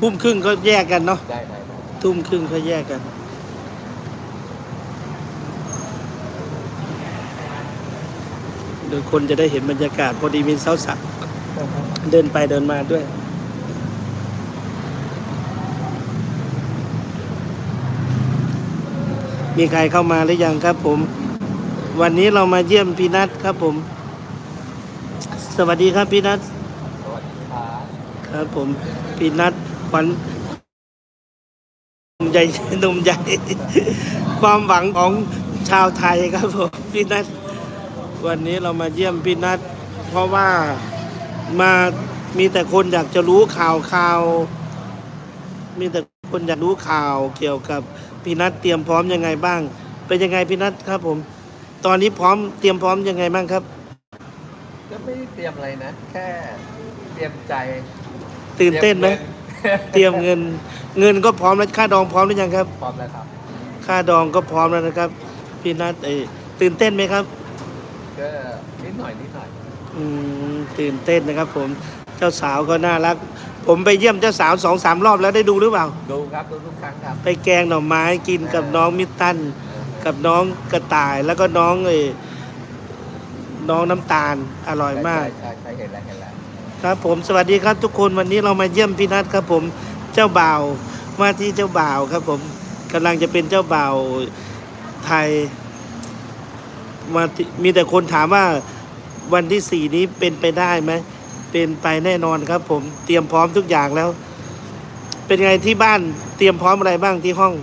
ทุ่มครึ่งก็แยกกันเนาะได้ได้ได้ทุ่มครึ่งก็แยกกันโดยคนจะได้เห็นบรรยากาศพอดีมีสาวสักเดินไปเดินมาด้วยมีใครเข้ามาหรือยังครับผม วันนี้เรามาเยี่ยมพี่นัทครับผม สวัสดีครับพี่นัทสวัสดีครับครับผมพี่นัทข วัญหนุ่มใหญ่หนุ่มใหญ่ ความหวังของชาวไทยครับผมพี่นัทวันนี้เรามาเยี่ยมพี่นัทเพราะว่ามามีแต่คนอยากจะรู้ข่าวข่าว มีแต่คนอยากรู้ข่าวเกี่ยวกับพี่นัทเตรียมพร้อมยังไงบ้าง เป็นยังไงพี่นัทครับผม ตอนนี้พร้อมเตรียมพร้อมยังไงบ้างครับ ก็ไม่ได้เตรียมอะไรนะ แค่เตรียมใจตื่นเต้นไหม เตรียมเงิน เงินก็พร้อมแล้วค่าดองพร้อมหรือยังครับ พร้อมแล้วครับ ค่าดองก็พร้อมแล้วนะครับ พี่นัทเอ้ยตื่นเต้นไหมครับก็นิดหน่อยนิดหน่อยอืมตื่นเต้นนะครับ ผมเจ้าสาวก็น่ารัก ผมไปเยี่ยมเจ้าสาวสองสามรอบแล้วได้ดูหรือเปล่า ดูครับดูทุกครั้งครับ ไปแกงหน่อไม้กินกับน้องมิตตัน กับน้องกระต่ายแล้วก็น้องเอ้ยน้องน้ำตาลอร่อยมาก ใช่ใช่ใช่เห็นแล้วเห็นแล้ว ครับผมสวัสดีครับทุกคนวันนี้เรามาเยี่ยมพี่นัทครับผมเจ้าบ่าวว่าที่เจ้าบ่าวครับ ผมกำลังจะเป็นเจ้าบ่าวไทยมาที่มีแต่คนถามว่าวันที่สี่นี้เป็นไปได้ไหมเป็นไปแน่นอนครับ ผมเตรียมพร้อมทุกอย่างแล้ว เป็นไงที่บ้านเตรียมพร้อมอะไรบ้างที่ห้อง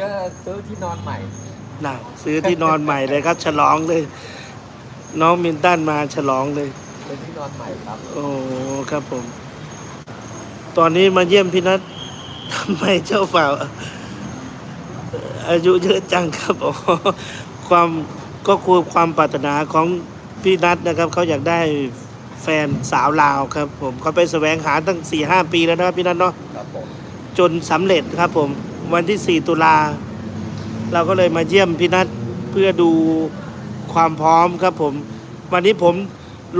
ก็ซื้อที่นอนใหม่น่ะซื้อที่นอนใหม่เลยครับ ฉลองเลย น้องมินตันมาฉลองเลย ซื้อที่นอนใหม่ครับ โอ้ครับผม ตอนนี้มาเยี่ยมพี่นัททำไมเจ้าบ่าวอายุเยอะจังครับอ๋อความก็คือความปรารถนาของพี่นัทนะครับเขาอยากได้แฟนสาวลาวครับ ผมเขาไปแสวงหาตั้งสี่ห้าปีแล้วนะครับพี่นัทเนาะครับผมจนสำเร็จครับผม วันที่ 4 ตุลา เราก็เลยมาเยี่ยมพี่นัทเพื่อดูความพร้อมครับผม วันนี้ผม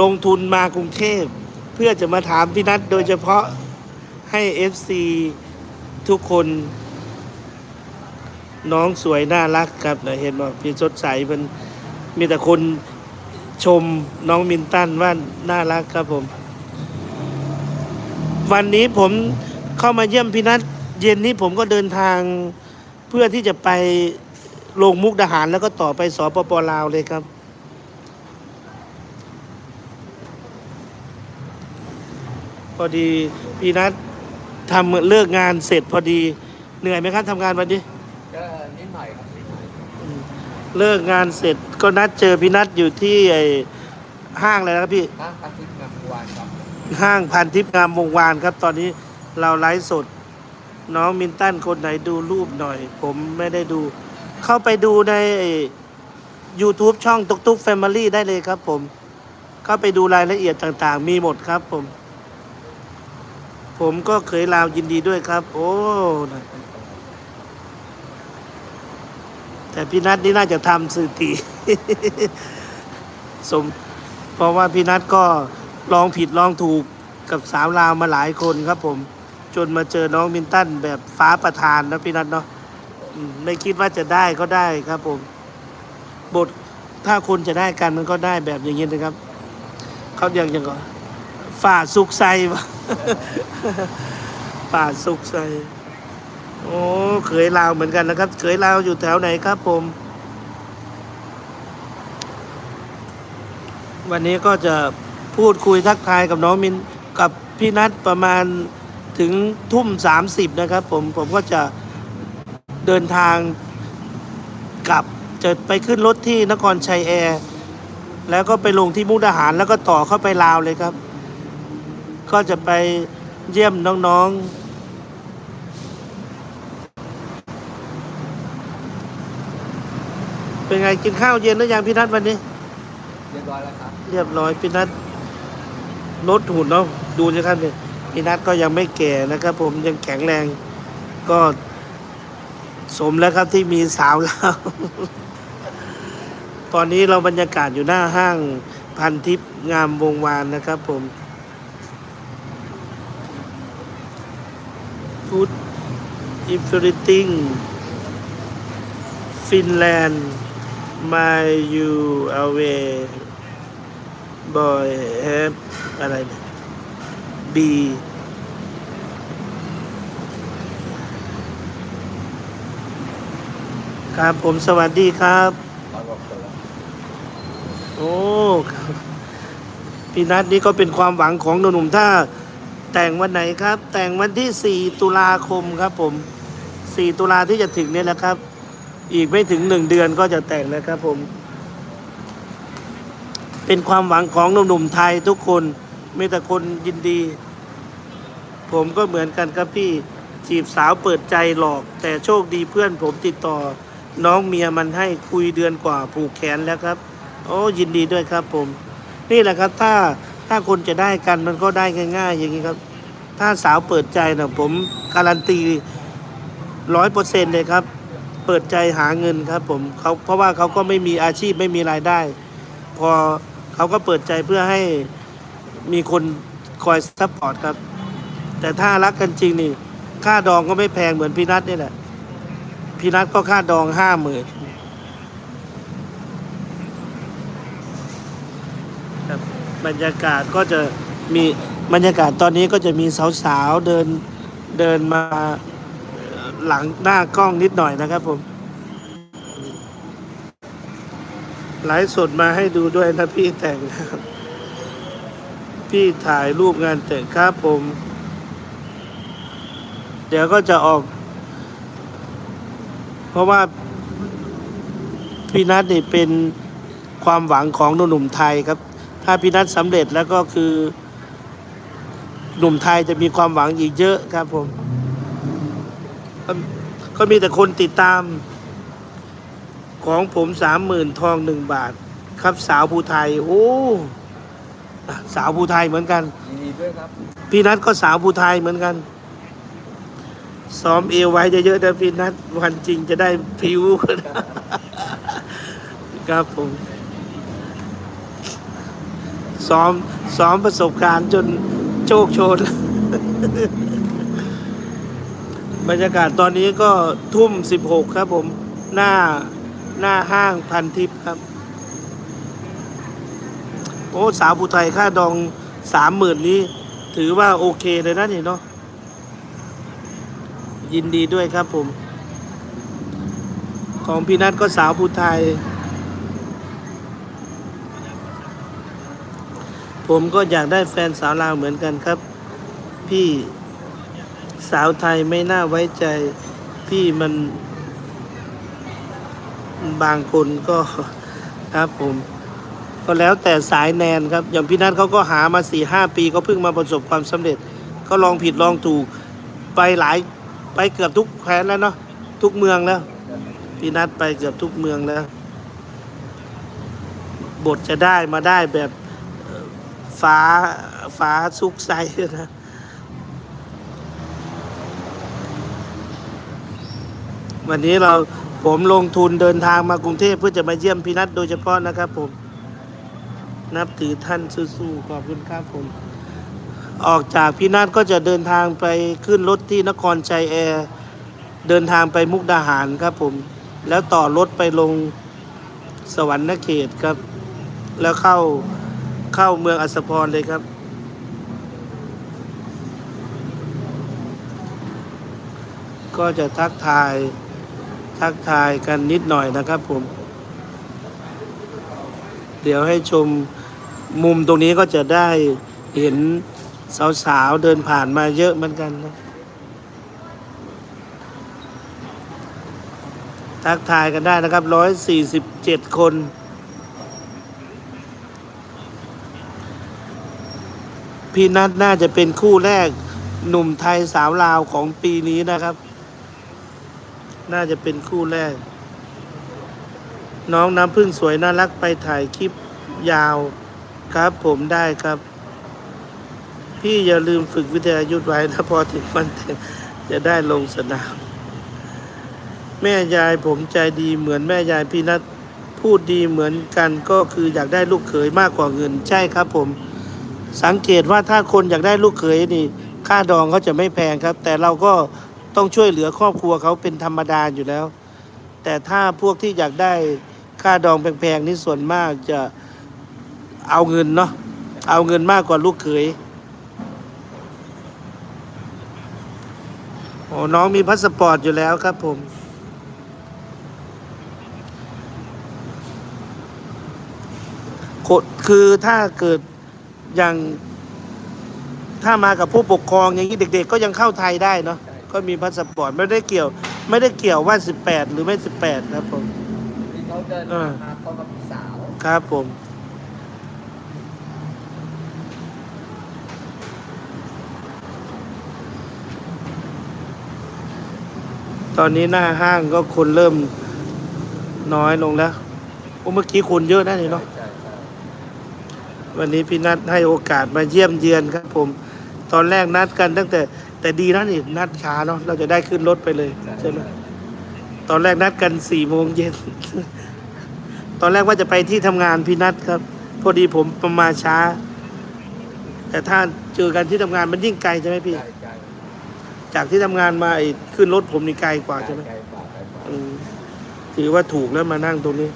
ลงทุนมากรุงเทพ เพื่อจะมาถามพี่นัทโดยเฉพาะให้ FC ทุกคน น้องสวยน่ารักครับนะเห็นว่าพี่สดใสมันมีแต่คนชมน้องมินตันว่าน่ารักครับผม วันนี้ผมเข้ามาเยี่ยมพี่นัทเย็นนี้ผมก็เดินทางเพื่อที่จะไปลงมุกดาหารแล้วก็ต่อไปสปปลาวเลยครับ พอดีพี่นัททำเลิกงานเสร็จพอดีเหนื่อยไหมครับทำงานวันนี้ก็นิดหน่อยครับนิดหน่อยเลิกงานเสร็จก็นัดเจอพี่นัทอยู่ที่ไอ้ห้างเลยนะครับพี่ห้างพักทิพย์งามวงศ์วานครับห้างพันทิพย์งามวงวานครับ ตอนนี้เราไลฟ์สด น้องมินตันคนไหนดูรูปหน่อย ผมไม่ได้ดู เข้าไปดูใน YouTube ช่องตุกตุกแฟมิลี่ได้เลยครับผม เข้าไปดูรายละเอียดต่างๆ มีหมดครับผม ผมก็เคยลาวยินดีด้วยครับ โอ้แต่พี่นัทนี่น่าจะทำสื่อตีสม เพราะว่าพี่นัทก็ลองผิดลองถูกกับสาวลาวมาหลายคนครับผม จนมาเจอน้องมินตันแบบฟ้าประธานนะพี่นัทเนาะไม่คิดว่าจะได้ก็ได้ครับผม บทถ้าคนจะได้กันมันก็ได้แบบอย่างนี้นะครับ เขาอย่างอย่างก็ฝ่าสุกใส่วะ ฝ่าสุกใสโอ้เคยลาวเหมือนกันนะครับเคยลาวอยู่แถวไหนครับผม วันนี้ก็จะพูดคุยทักทายกับน้องมินกับพี่นัทประมาณถึงทุ่มสามสิบนะครับ ผมผมก็จะเดินทางกลับจะไปขึ้นรถที่นครชัยแอร์ แล้วก็ไปลงที่มุกดาหารแล้วก็ต่อเข้าไปลาวเลยครับ ก็จะไปเยี่ยมน้องๆ เป็นไงกินข้าวเย็นหรือยังพี่นัทวันนี้ เรียบร้อยแล้วครับ เรียบร้อยพี่นัทลดหุ่นเนาะดูสิครับเนี่ยพี่นัทก็ยังไม่แก่นะครับ ผมยังแข็งแรงก็สมแล้วครับที่มีสาวแล้ว ตอนนี้เราบรรยากาศอยู่หน้าห้างพันทิพย์งามวงวานนะครับ ผม put everything Finland my you away boy have อะไรเนี่ย B ครับผมสวัสดีครับ โอ้พี่นัทนี่ก็เป็นความหวังของหนุ่มๆถ้า แต่งวันไหนครับ แต่งวันที่ 4 ตุลาคมครับผม 4 ตุลาที่จะถึงเนี่ยแหละครับ อีกไม่ถึงหนึ่งเดือนก็จะแต่งแล้วครับผม เป็นความหวังของหนุ่มๆไทยทุกคนมีแต่คนยินดี ผมก็เหมือนกันครับพี่จีบสาวเปิดใจหลอก แต่โชคดีเพื่อนผมติดต่อ น้องเมียมันให้คุยเดือนกว่าผูกแขนแล้วครับ โอ้ยินดีด้วยครับผม นี่แหละครับถ้า ถ้าคนจะได้กันมันก็ได้ง่าย ๆ อย่างนี้ครับ ถ้าสาวเปิดใจนะผมการันตีร้อยเปอร์เซ็นต์เลยครับ เปิดใจหาเงินครับ ผมเขาเพราะว่าเขาก็ไม่มีอาชีพไม่มีรายได้ พอเขาก็เปิดใจเพื่อให้มีคนคอยซัพพอร์ตครับ แต่ถ้ารักกันจริงนี่ ค่าดองก็ไม่แพงเหมือนพี่นัทนี่แหละพี่นัทก็ค่าดองห้าหมื่นครับ บรรยากาศก็จะมีบรรยากาศตอนนี้ก็จะมีสาวๆเดินเดินมาหลังหน้ากล้องนิดหน่อยนะครับผมไลฟ์สดมาให้ดูด้วยนะพี่แต่งครับพี่ถ่ายรูปงานแต่งครับผม เดี๋ยวก็จะออก เพราะว่าพี่นัทนี่เป็นความหวังของหนุ่มๆไทยครับ ถ้าพี่นัทสำเร็จแล้วก็คือ หนุ่มไทยจะมีความหวังอีกเยอะครับผมก็ก็มีแต่คนติดตาม ของผมสามหมื่นทองหนึ่งบาท ครับสาวภูไทย โอ้อะสาวภูไทยเหมือนกันยินดีด้วยครับพี่นัทก็สาวภูไทยเหมือนกัน ซ้อมเอวไว้เยอะๆนะพี่นัทวันจริงจะได้ผิว ครับผม ซ้อมซ้อมประสบการณ์จนโชคโชน บรรยากาศตอนนี้ก็ทุ่มสิบหกครับผม หน้าหน้าห้างพันทิพย์ครับ โอ้สาวผู้ไทยค่าดองสามหมื่นนี้ ถือว่าโอเคเลยนะนี่เนาะยินดีด้วยครับผม ของพี่นัทก็สาวผู้ไทย ผมก็อยากได้แฟนสาวลาวเหมือนกันครับ พี่สาวไทยไม่น่าไว้ใจ พี่มันบางคนก็ครับผม ก็แล้วแต่สายแนนครับ อย่างพี่นัทเขาก็หามาสี่ห้าปีก็เพิ่งมาประสบความสำเร็จ ก็ลองผิดลองถูกไปหลายไปเกือบทุกแคว้นแล้วเนาะทุกเมืองแล้วพี่นัทไปเกือบทุกเมืองแล้ว บทจะได้มาได้แบบ ฟ้าฟ้าซุกไซนะวันนี้เราผมลงทุนเดินทางมากรุงเทพเพื่อจะมาเยี่ยมพี่นัทโดยเฉพาะนะครับผม นับถือท่านสู้ๆขอบคุณครับผม ออกจากพี่นัทก็จะเดินทางไปขึ้นรถที่นครชัยแอร์ เดินทางไปมุกดาหารครับผม แล้วต่อรถไปลงสวรรค์เขตครับ แล้วเข้า เข้าเมืองอัสสพรเลยครับ ก็จะทักทายทักทายกันนิดหน่อยนะครับผม เดี๋ยวให้ชมมุมตรงนี้ก็จะได้เห็นสาวๆเดินผ่านมาเยอะเหมือนกันนะทักทายกันได้นะครับร้อยสี่สิบเจ็ดคน พี่นัทน่าจะเป็นคู่แรก หนุ่มไทยสาวลาวของปีนี้นะครับ น่าจะเป็นคู่แรก น้องน้ำพึ่งสวยน่ารักไปถ่ายคลิปยาวครับผมได้ครับ พี่อย่าลืมฝึกวิทยายุทธไว้นะพอถึงวันแต่งจะได้ลงสนาม แม่ยายผมใจดีเหมือนแม่ยายพี่นัทพูดดีเหมือนกันก็คืออยากได้ลูกเขยมากกว่าเงินใช่ครับผม สังเกตว่าถ้าคนอยากได้ลูกเขยนี่ ค่าดองเขาจะไม่แพงครับ แต่เราก็ต้องช่วยเหลือครอบครัวเขาเป็นธรรมดาอยู่แล้ว แต่ถ้าพวกที่อยากได้ค่าดองแพงๆนี่ส่วนมากจะเอาเงินเนาะเอาเงินมากกว่าลูกเขยโอ้น้องมีพาสปอร์ตอยู่แล้วครับผม คือถ้าเกิด อย่าง ถ้ามากับผู้ปกครองอย่างนี้เด็ก ๆ ก็ยังเข้าไทยได้เนาะก็มีพาสปอร์ตไม่ได้เกี่ยว ไม่ได้เกี่ยวว่า18หรือไม่18ครับผมที่เขาเดินเออมาพร้อมกับพี่สาวครับผมตอนนี้หน้าห้างก็คนเริ่มน้อยลงแล้วโอ้เมื่อกี้คนเยอะนะนี่เนาะใช่ใช่ วันนี้พี่นัดให้โอกาสมาเยี่ยมเยือนครับผม ตอนแรกนัดกันตั้งแต่แต่ดีนะนี่นัดช้าเนาะเราจะได้ขึ้นรถไปเลยใช่ไหมตอนแรกนัดกันสี่โมงเย็น ตอนแรกว่าจะไปที่ทำงานพี่นัดครับ พอดีผมประมาณช้า แต่ถ้าเจอกันที่ทำงานมันยิ่งไกลใช่ไหมพี่ไกลไกลจากที่ทำงานมาไอ้ขึ้นรถผมนี่ไกลกว่าใช่ไหมไกลกว่าไกลกว่าอืมถือว่าถูกแล้วมานั่งตรงนี้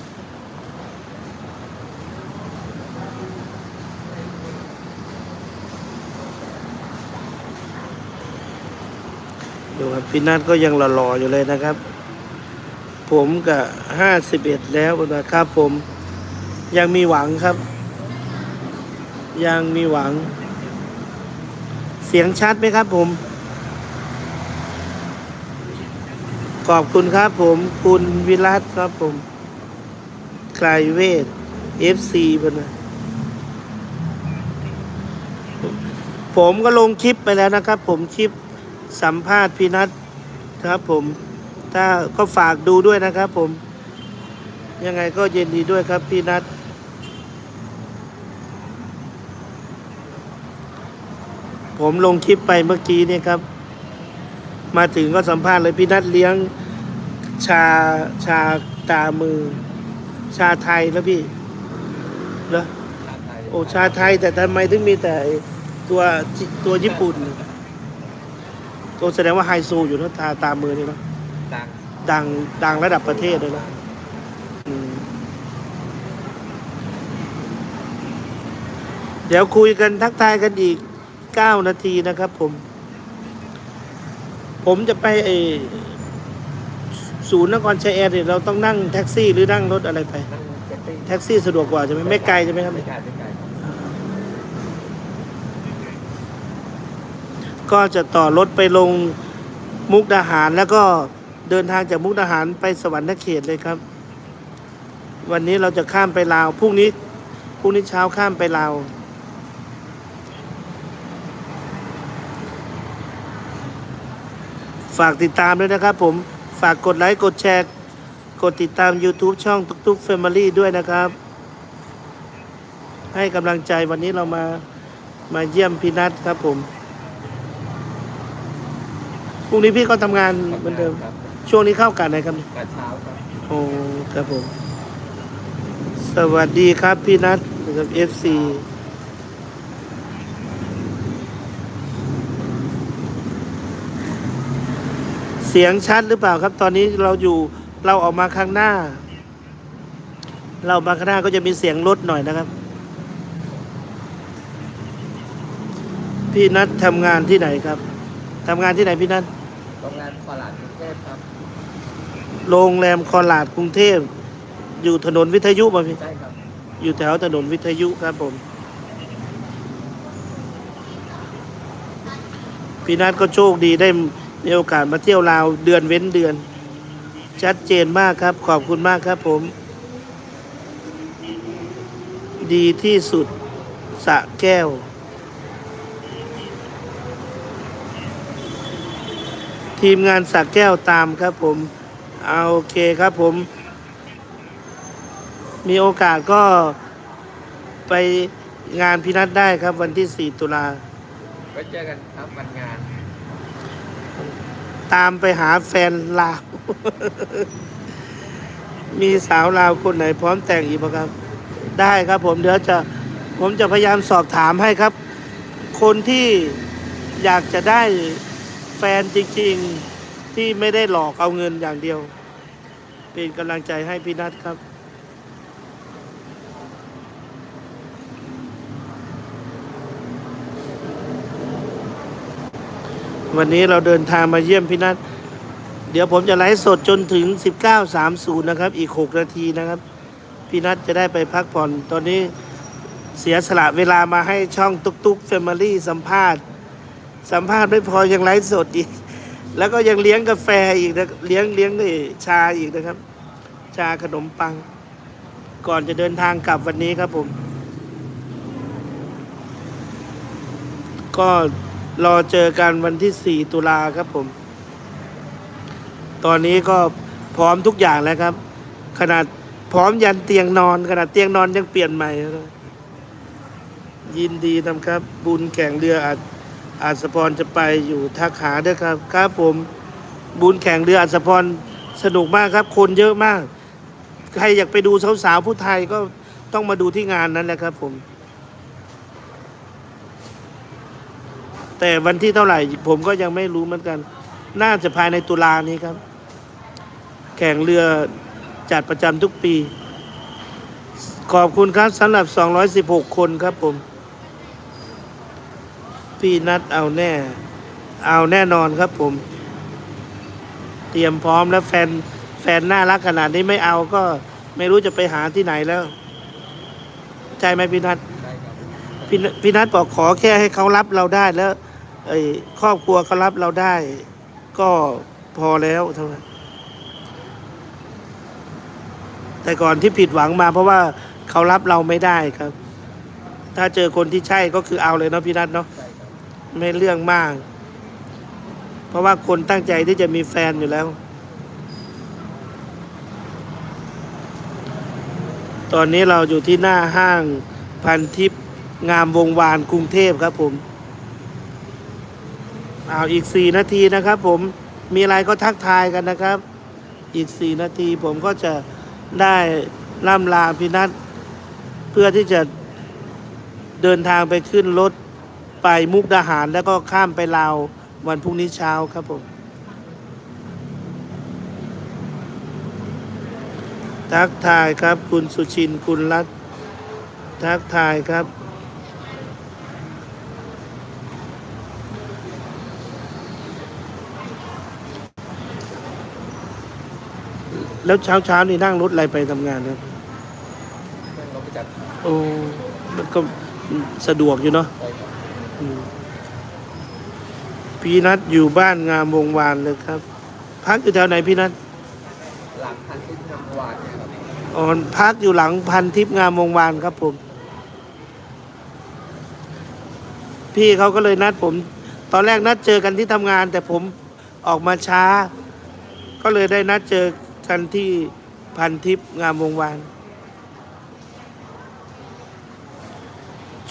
ดูครับพี่นัทก็ยังหล่อๆอยู่เลยนะครับ ผมกับห้าสิบเอ็ดแล้วนะครับ ผมยังมีหวังครับ ยังมีหวัง เสียงชัดไหมครับผม ขอบคุณครับผมคุณวิรัตครับผมไกลเวทเอฟซีพนนะผมก็ลงคลิปไปแล้วนะครับ ผมคลิป สัมภาษณ์พี่นัทครับผมถ้าก็ฝากดูด้วยนะครับผม ยังไงก็เย็นดีด้วยครับพี่นัทผมลงคลิปไปเมื่อกี้เนี่ยครับ มาถึงก็สัมภาษณ์เลยพี่นัทเลี้ยงชาชาตามือ ชาไทยแล้วพี่เหรอโอ้ชาไทยแต่ทำไมถึงมีแต่ตัวตัวญี่ปุ่น ตัวแสดงว่าไฮโซอยู่นะตาตามือนี่เนาะดังดังดังระดับประเทศเลยนะอืมเดี๋ยวคุยกันทักทายกันอีกเก้านาทีนะครับ ผม ผมจะไปไอศูนย์นครชัยแอร์เนี่ยเราต้องนั่งแท็กซี่หรือนั่งรถอะไรไป นั่งเจ็ตตี้แท็กซี่สะดวกกว่าใช่ไหมไม่ไกลใช่ไหมครับ ไม่ไกลไม่ไกลครับ ก็จะต่อรถไปลงมุกดาหาร แล้วก็เดินทางจากมุกดาหารไปสวรรค์เขตเลยครับ วันนี้เราจะข้ามไปลาวพรุ่งนี้พรุ่งนี้เช้าข้ามไปลาวฝากติดตามด้วยนะครับผมฝากกดไลค์กดแชร์ กดติดตาม YouTube ช่องตุกตุกแฟมิลี่ด้วยนะครับ ให้กำลังใจวันนี้เรามามาเยี่ยมพี่นัทครับผม รุ่งนี้พี่ก็ทำงานเหมือนเดิม ครับช่วงนี้เข้ากันไหนครับกระเช้าครับ โอ้ครับผม สวัสดีครับพี่นัทนะครับ FC เสียงชัดหรือเปล่าครับ ตอนนี้เราอยู่เราออกมาข้างหน้า เรามาข้างหน้าก็จะมีเสียงรถหน่อยนะครับ พี่นัททำงานที่ไหนครับทำงานที่ไหนพี่นัทโรงงานตลาดกรุงเทพครับโรงแรมคอลาดกรุงเทพ อยู่ถนนวิทยุป่ะพี่ ใช่ครับ อยู่แถวถนนวิทยุครับผม พี่นัทก็โชคดีได้มีโอกาสมาเที่ยวลาวเดือนเว้นเดือน ชัดเจนมากครับ ขอบคุณมากครับผม ดีที่สุดสระแก้ว ทีมงานสระแก้วตามครับผมเอาโอเคครับผม มีโอกาสก็ไปงานพินัทได้ครับวันที่ 4 ตุลาไว้เจอกันครับวันงาน ตามไปหาแฟนลาว มีสาวลาวคนไหนพร้อมแต่งอีกไหมครับ ได้ครับผมเดี๋ยวจะผมจะพยายามสอบถามให้ครับ คนที่อยากจะได้แฟนจริงๆที่ไม่ได้หลอกเอาเงินอย่างเดียว เป็นกำลังใจให้พี่นัทครับ วันนี้เราเดินทางมาเยี่ยมพี่นัทเดี๋ยวผมจะไลฟ์สดจนถึง 19.30 นะครับ อีก 6 นาทีนะครับ พี่นัทจะได้ไปพักผ่อนตอนนี้เสียสละเวลามาให้ช่องตุ๊กตุ๊กแฟมิลี่สัมภาษณ์ สัมภาษณ์ไม่พอยังไลฟ์สดอีก แล้วก็ยังเลี้ยงกาแฟอีกนะเลี้ยงเลี้ยงด้วยชาอีกนะครับ ชาขนมปัง ก่อนจะเดินทางกลับวันนี้ครับผม ก็รอเจอกันวันที่ 4 ตุลาครับผม ตอนนี้ก็พร้อมทุกอย่างแล้วครับ ขนาดพร้อมยันเตียงนอน ขนาดเตียงนอนยังเปลี่ยนใหม่แล้วยินดีนะครับ บุญแข่งเรืออาจ อาจสพรจะไปอยู่ท่าขาด้วยครับ ครับผมบุญแข่งเรืออาจสพรสนุกมากครับ คนเยอะมาก ใครอยากไปดูสาวๆผู้ไทยก็ต้องมาดูที่งานนั้นแหละครับผม แต่วันที่เท่าไหร่ ผมก็ยังไม่รู้เหมือนกัน น่าจะภายในตุลานี้ครับ แข่งเรือจัดประจำทุกปี ขอบคุณครับสำหรับ 216 คนครับผม พี่นัดเอาแน่ เอาแน่นอนครับผม เตรียมพร้อมแล้วแฟนแฟนน่ารักขนาดนี้ไม่เอาก็ไม่รู้จะไปหาที่ไหนแล้ว ใช่ไหมพี่นัทพี่นพี่นัทบอกขอแค่ให้เขารับเราได้แล้วไอ้ครอบครัวเขารับเราได้ ก็พอแล้วเท่านั้นแต่ก่อนที่ผิดหวังมาเพราะว่าเขารับเราไม่ได้ครับ ถ้าเจอคนที่ใช่ก็คือเอาเลยเนาะพี่นัทเนาะ ไม่เรื่องมาก เพราะว่าคนตั้งใจที่จะมีแฟนอยู่แล้ว ตอนนี้เราอยู่ที่หน้าห้างพันทิพย์งามวงวานกรุงเทพครับผม เอาอีกสี่นาทีนะครับผมมีอะไรก็ทักทายกันนะครับ อีกสี่นาทีผมก็จะได้ล่ำลาพินัทเพื่อที่จะเดินทางไปขึ้นรถ ไปมุกดาหารแล้วก็ข้ามไปลาววันพรุ่งนี้เช้าครับผมทักทายครับ คุณสุชินคุณรัตน์ทักทายครับ แล้วเช้าเช้าๆนี่นั่งรถอะไรไปทำงานครับนั่งรถประจัดโอ้มันก็สะดวกอยู่เนาะใช่ครับอืม พี่นัทอยู่บ้านงามวงวานเลยครับ พักอยู่แถวไหนพี่นัทหลังพันทิพย์งามวานเนี่ยครับอ๋อพักอยู่หลังพันทิพย์งามวงวานครับผม พี่เขาก็เลยนัดผม ตอนแรกนัดเจอกันที่ทำงาน แต่ผมออกมาช้า ก็เลยได้นัดเจอกันที่พันทิพย์งามวงวาน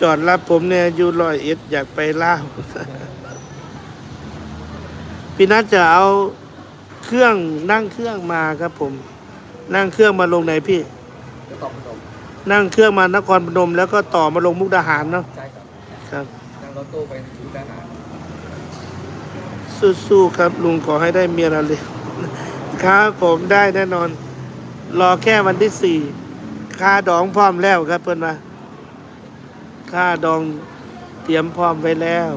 จอดรับผมเนี่ยอยู่ลอยเอ็ดอยากไปล่าวพี่นัทจะเอาเครื่องนั่งเครื่องมาครับผม นั่งเครื่องมาลงไหนพี่ก็ตอบพนมนั่งเครื่องมานครพนม แล้วก็ต่อมาลงมุกดาหารเนาะใช่ครับครับ นั่งรถตู้ไปถึงทหารสู้ๆครับลุงขอให้ได้เมียเราเลย ครับผมได้แน่นอน รอแค่วันที่สี่ค่าดองพร้อมแล้วครับเพื่อนว่า ค่าดองเตรียมพร้อมไว้แล้ว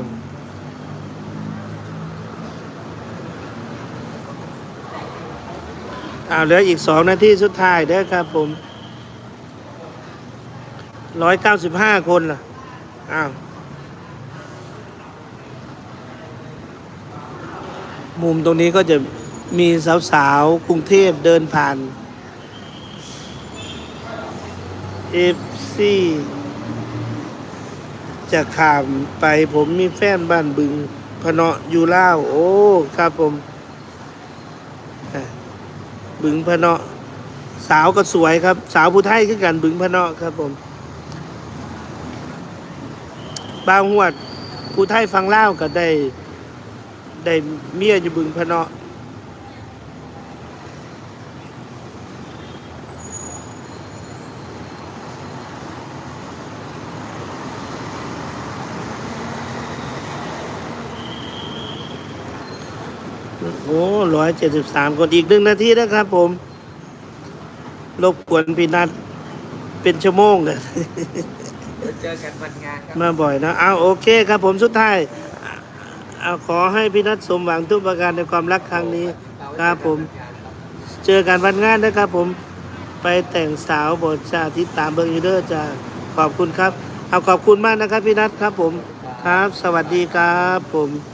อ้าวเหลืออีกสองนาทีสุดท้ายเด้อครับผมร้อยเก้าสิบห้าคนล่ะ อ้าว มุมตรงนี้ก็จะมีสาวๆ กรุงเทพเดินผ่าน เอฟซี จะขามไปผมมีแฟนบ้านบึงพะเนาะอยู่ล่าว โอ้ ครับผม บึงพะเนาะสาวก็สวยครับ สาวผู้ไทยคือกันบึงพะเนาะครับผม บางหวดผู้ไทยฟังเล่าวก็ได้ ได้เมียอยู่บึงพะเนาะ โอ้ร้อยเจ็ดสิบสามคนอีกหนึ่งนาทีนะครับผม รบกวนพี่นัทเป็นชั่วโมงเลยเดี๋ยวเจอกันวันงานครับมาบ่อยนะเอาโอเคครับผมสุดท้ายเอาขอให้พี่นัทสมหวังทุกประการในความรักครั้งนี้ครับผม เจอกันวันงานนะครับผมไปแต่งสาวบทชาติดตามเบิร์ยูเดอร์จะขอบคุณครับ เอาขอบคุณมากนะครับพี่นัทครับผมครับ สวัสดีครับผม